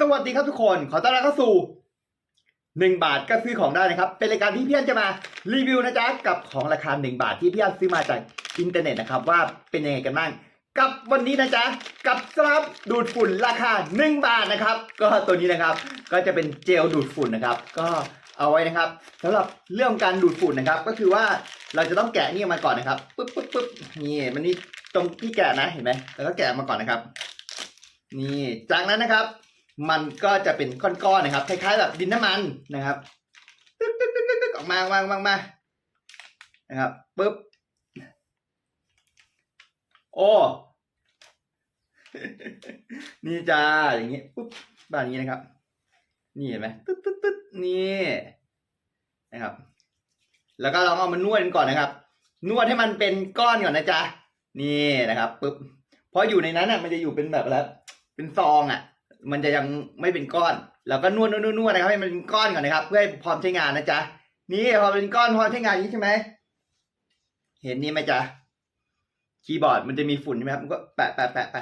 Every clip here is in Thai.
สวัสดีครับทุกคน ขอต้อนรับเข้าสู่หนึ่งบาทก็ซื้อของได้นะครับ เป็นรายการที่พี่อันจะมารีวิวนะจ๊ะกับของราคาหนึ่งบาทที่พี่อันซื้อมาจากอินเทอร์เน็ตนะครับ ว่าเป็นยังไงกันบ้างกับวันนี้นะจ๊ะกับสครับดูดฝุ่นราคาหนึ่งบาทนะครับ ก็ตัวนี้นะครับ ก็จะเป็นเจลดูดฝุ่นนะครับ ก็เอาไว้นะครับสำหรับเรื่องการดูดฝุ่นนะครับ ก็คือว่าเราจะต้องแกะนี่มาก่อนนะครับปึ๊บปึ๊บปึ๊บนี่มันนี่ตรงที่แกะนะเห็นไหมแล้วก็แกะมาก่อนนะครับ นี่จากนั้นนะครับ มันก็จะเป็นก้อนๆนะครับ คล้ายๆแบบดินน้ำมันนะครับตึ๊กตึ๊กตึ๊กตึ๊กตึ๊กออกมาวางวางมานะครับปึ๊บโอ้นี่จ้าอย่างนี้ปุ๊บแบบนี้นะครับ นี่เห็นไหมตึ๊ดตึ๊ดตึ๊ดนี่นะครับ แล้วก็เราเอามานวดกันก่อนนะครับ นวดให้มันเป็นก้อนก่อนนะจ๊ะนี่นะครับปุ๊บเพราะอยู่ในนั้นอะมันจะอยู่เป็นแบบแล้วเป็นซองอะ มันจะยังไม่เป็นก้อนเราก็นวดนวดนวดนะครับให้มันเป็นก้อนก่อนนะครับ เพื่อให้พร้อมใช้งานนะจ๊ะนี่พอเป็นก้อนพร้อมใช้งานนี้ใช่ไหมเห็นนี่ไหมจ๊ะคีย์บอร์ดมันจะมีฝุ่นใช่ไหมครับมันก็แปะแปะแปะไป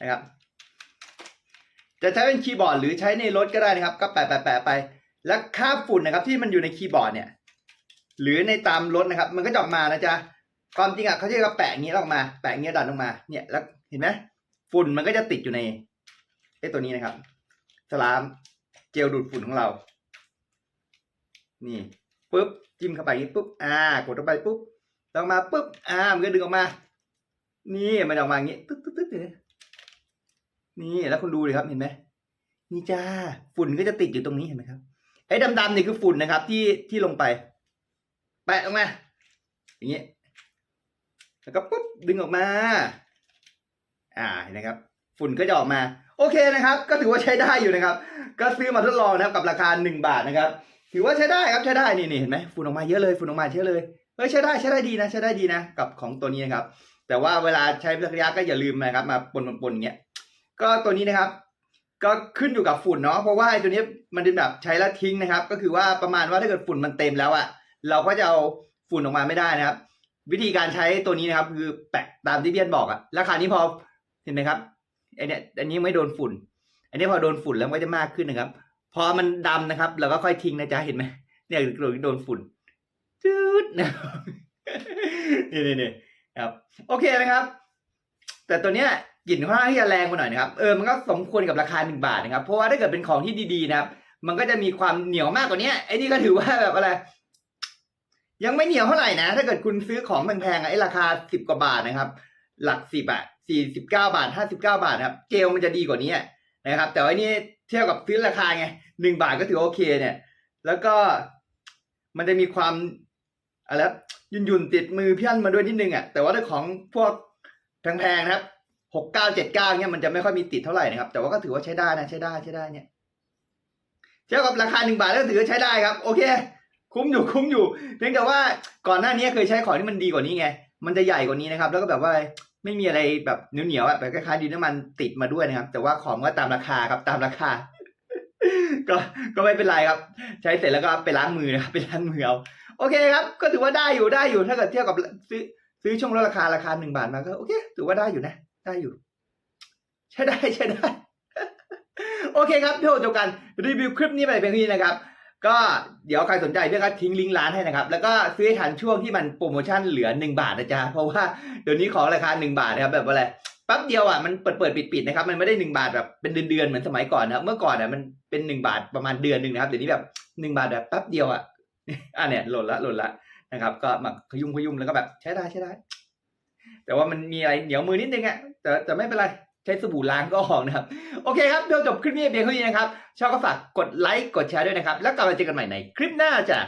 นะครับ จะใช้เป็นคีย์บอร์ดหรือใช้ในรถก็ได้นะครับ ก็แปะแปะแปะไป แล้วคราบฝุ่นนะครับที่มันอยู่ในคีย์บอร์ดเนี่ย หรือในตามรถนะครับ มันก็จะออกมานะจ๊ะความจริงอะเขาจะแปะอย่างนี้แล้ออกมา แปะอย่างนี้ดันออกมา เนี่ยแล้วเห็นไหมฝุ่นมันก็จะติดอยู่ใน อ้ตัวนี้นะครับ สลามเจลดูดฝุ่นของเรา นี่ปุ๊บจิ้มเข้าไปนี้ปุ๊บอ่ากดเข้าไปปุ๊บออกมาปุ๊บอ่ามันก็ดึงออกมา นี่มันออกมาอย่างนี้ตึ๊ดตึ๊ดตึ๊ดนี่แล้วคุณดูเลยครับเห็นไหมนี่จ้าฝุ่นก็จะติดอยู่ตรงนี้เห็นไหมครับไอ้ดำๆนี่คือฝุ่นนะครับ ที่ที่ลงไปแปะออกมาอย่างนี้แล้วก็ปุ๊บดึงออกมา อ่าเห็นไหมครับ ฝุ่นก็จะออกมา โอเคนะครับ ก็ถือว่าใช้ได้อยู่นะครับ ก็ซื้อมาทดลองนะครับกับราคาหนึ่งบาทนะครับ ถือว่าใช้ได้ครับใช้ได้นี่นี่เห็นไหมฝุ่นออกมาเยอะเลยฝุ่นออกมาเยอะเลยเฮ้ยใช้ได้ใช้ได้ดีนะใช้ได้ดีนะ กับของตัวนี้นะครับ แต่ว่าเวลาใช้ระยะก็อย่าลืมนะครับ มาปนปนๆอย่างเงี้ยก็ตัวนี้นะครับ ก็ขึ้นอยู่กับฝุ่นเนาะเพราะว่าไอ้ตัวนี้มันเป็นแบบใช้แล้วทิ้งนะครับ ก็คือว่าประมาณว่าถ้าเกิดฝุ่นมันเต็มแล้วอะเราก็จะเอาฝุ่นออกมาไม่ได้นะครับ วิธีการใช้ตัวนี้นะครับ คือแปะตามที่เบียนบอกอะราคานี้พอเห็นไหมครับ ไอเนี้ยอันนี้ไม่โดนฝุ่น อันนี้พอโดนฝุ่นแล้วมันก็จะมากขึ้นนะครับ พอมันดำนะครับ เราก็ค่อยทิ้งนะจ๊ะเห็นไหมเนี่ยโดนฝุ่นจืดนะนี่นี่นี่ครับ โอเคนะครับ แต่ตัวเนี้ยกลิ่นค่อนข้างที่จะแรงมาหน่อยนะครับเออมันก็สมควรกับราคาหนึ่งบาทนะครับ เพราะว่าถ้าเกิดเป็นของที่ดีๆนะครับ มันก็จะมีความเหนียวมากกว่านี้ไอ้นี่ก็ถือว่าแบบอะไร ยังไม่เหนียวเท่าไหร่นะ ถ้าเกิดคุณซื้อของแพงๆอะไอ้ราคาสิบกว่าบาทนะครับ หลักสิบอะ สี่สิบเก้าบาทห้าสิบเก้าบาทครับเจลมันจะดีกว่านี้นะครับ แต่ว่านี่เทียบกับซื้อราคาไงหนึ่งบาทก็ถือโอเคเนี่ย แล้วก็มันจะมีความอะไรยุ่นยุ่นๆติดมือพี่อันมาด้วยนิดนึงอะแต่ว่าถ้าของพวกแพงๆนะครับหกเก้าเจ็ดเก้าเนี่ยมันจะไม่ค่อยมีติดเท่าไหร่นะครับ แต่ว่าก็ถือว่าใช้ได้นะใช้ได้ใช้ได้เนี่ยเทียบกับราคาหนึ่งบาทก็ถือใช้ได้ครับ โอเค คุ้มอยู่คุ้มอยู่ เพียงแต่ว่าก่อนหน้านี้เคยใช้ของที่มันดีกว่านี้ไง มันจะใหญ่กว่านี้นะครับ แล้วก็แบบว่า ไม่มีอะไรแบบเหนียวๆแบบคล้ายๆดินน้ำมันติดมาด้วยนะครับ แต่ว่าของก็ตามราคาครับตามราคา ก็ก็ไม่เป็นไรครับ ใช้เสร็จแล้วก็ไปล้างมือนะครับไปล้างมือเอาโอเคครับ ก็ถือว่าได้อยู่ได้อยู่ถ้าเกิดเทียบกับซื้อซื้อช่วงลดราคาราคาหนึ่งบาทมาก็โอเค ถือว่าได้อยู่นะ ได้อยู่ ใช้ได้ใช้ได้ โอเคครับพี่โอจบกันรีวิวคลิปนี้ไปเพียงเท่านี้นะครับ ก็เดี๋ยวใครสนใจเพื่อนก็ทิ้งลิงก์ร้านให้นะครับ แล้วก็ซื้อทันช่วงที่มันโปรโมชั่นเหลือ 1 บาทนะจ๊ะเพราะว่าเดี๋ยวนี้ของราคา 1 บาทนะครับแบบว่าอะไรแป๊บเดียวอะมันเปิดเปิดปิดปิดนะครับมันไม่ได้1บาทแบบเป็นเดือนเดือนๆเหมือนสมัยก่อนนะเมื่อก่อนอะมันเป็น1บาทประมาณเดือนหนึ่งนะครับเดี๋ยวนี้แบบ1บาทแบบแป๊บเดียวอะอะเนี่ยหล่นละหล่นละนะครับ ก็มาขยุ่มขยุ่มแล้วก็แบบใช้ได้ใช้ได้ แต่ว่ามันมีอะไรเหนียวมือนิดนึงอะแต่แต่ไม่เป็นไร ใช้สบู่ล้างก็ออกนะครับ โอเคครับเดี๋ยวจบคลิปนี้เพียงเท่านี้นะครับชอบก็ฝากกดไลค์กดแชร์ด้วยนะครับ แล้วกลับมาเจอกันใหม่ในคลิปหน้าจ้ะ